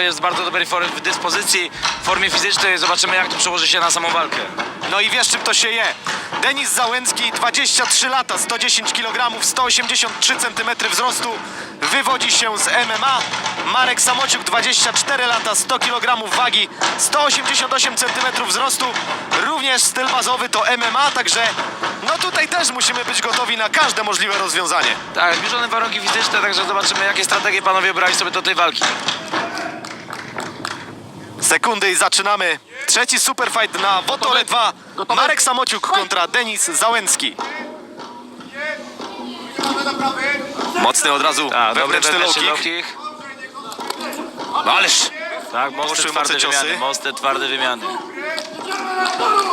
jest w bardzo dobrej w dyspozycji, w formie fizycznej. Zobaczymy, jak to przełoży się na samą walkę. No i wiesz czym to się je. Denis Załęcki, 23 lata, 110 kg, 183 cm wzrostu, wywodzi się z MMA. Marek Samociuk, 24 lata, 100 kg wagi, 188 cm wzrostu, również styl bazowy to MMA, także no tutaj też musimy być gotowi na każde możliwe rozwiązanie. Tak, zbliżone warunki fizyczne, także zobaczymy, jakie strategie panowie brali sobie do tej walki. Sekundy i zaczynamy. Trzeci superfight na Wotole 2. Marek Samociuk kontra Denis Załęcki. Mocny od razu Tak, dobry wewnętrzny low wewnętrzny kick. low kick. No ależ Tak, mocne, Poszły twarde mocne ciosy. wymiany, mocne, twarde wymiany.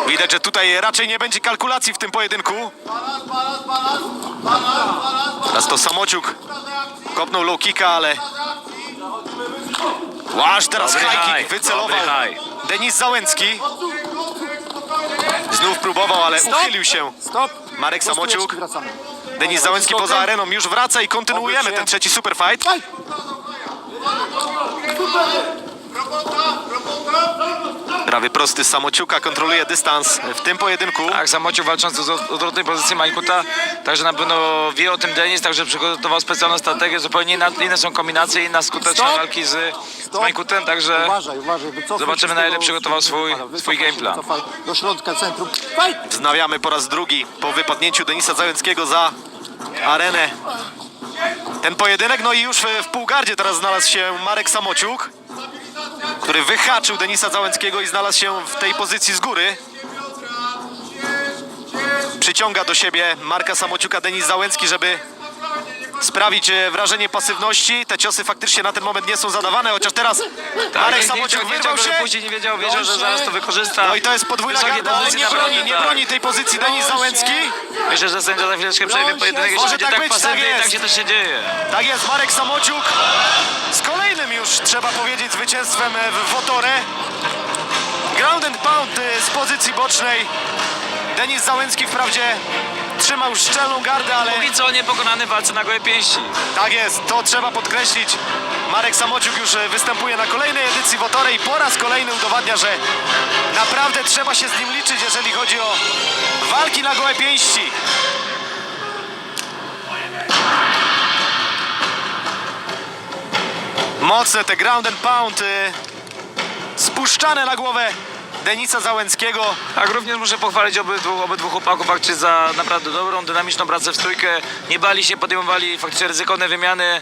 widać, że tutaj raczej nie będzie kalkulacji w tym pojedynku. Teraz to Samociuk kopnął low kicka, ale... Łaż teraz Dobry high high, kick wycelował dobry high. Denis Załęcki. Znów próbował, ale uchylił się. Stop! Marek Samociuk. Wracamy. Denis Załęcki poza areną już wraca i kontynuujemy ten trzeci superfight. Daj! Prawie prosty Samociuka kontroluje dystans w tym pojedynku. Tak, Samociu walczący z od- odwrotnej pozycji Majkuta, także na pewno wie o tym Denis, także przygotował specjalną strategię, zupełnie inna, inne są kombinacje, inna skuteczna Stop. walki z, z. Majkutem, także Uważaj, uważaj, wycofaj Zobaczymy, się na tego- ile przygotował swój- Wycofaj swój się, game plan. wycofaj Do środka centrum. Fight! Wznawiamy po raz drugi po wypadnięciu Denisa Załęckiego za arenę. Ten pojedynek, no i już w, w półgardzie teraz znalazł się Marek Samociuk, który wyhaczył Denisa Załęckiego i znalazł się w tej pozycji z góry. Przyciąga do siebie Marka Samociuka Denis Załęcki, żeby sprawić e, wrażenie pasywności. Te ciosy faktycznie na ten moment nie są zadawane, chociaż teraz tak, Marek Samociuk wyrwał się. wypuścić, nie wiedział, wiedział, że zaraz to wykorzysta. No i to jest podwójna garda. O, pozycje nie broni, nie tak. broni tej pozycji Denis Załęcki. Myślę, że sędzia za chwileczkę przejmie pojedynek, jeśli Może będzie tak tak być, pasywny tak i tak jest. się też się dzieje. Tak jest, Marek Samociuk z już, trzeba powiedzieć, zwycięstwem e, w Wotorę. Ground and pound e, z pozycji bocznej. Denis Załęcki wprawdzie trzymał szczelną gardę, ale Póki co niepokonany w walce na gołe pięści. tak jest, to trzeba podkreślić. Marek Samociuk już e, występuje na kolejnej edycji Wotory i po raz kolejny udowadnia, że naprawdę trzeba się z nim liczyć, jeżeli chodzi o walki na gołe pięści. Mocne te ground and pound y, spuszczane na głowę Denisa Załęckiego. Tak, również muszę pochwalić obydwu, obydwu chłopaków faktycznie za naprawdę dobrą, dynamiczną pracę w stójkę. Nie bali się, podejmowali faktycznie ryzykowne wymiany.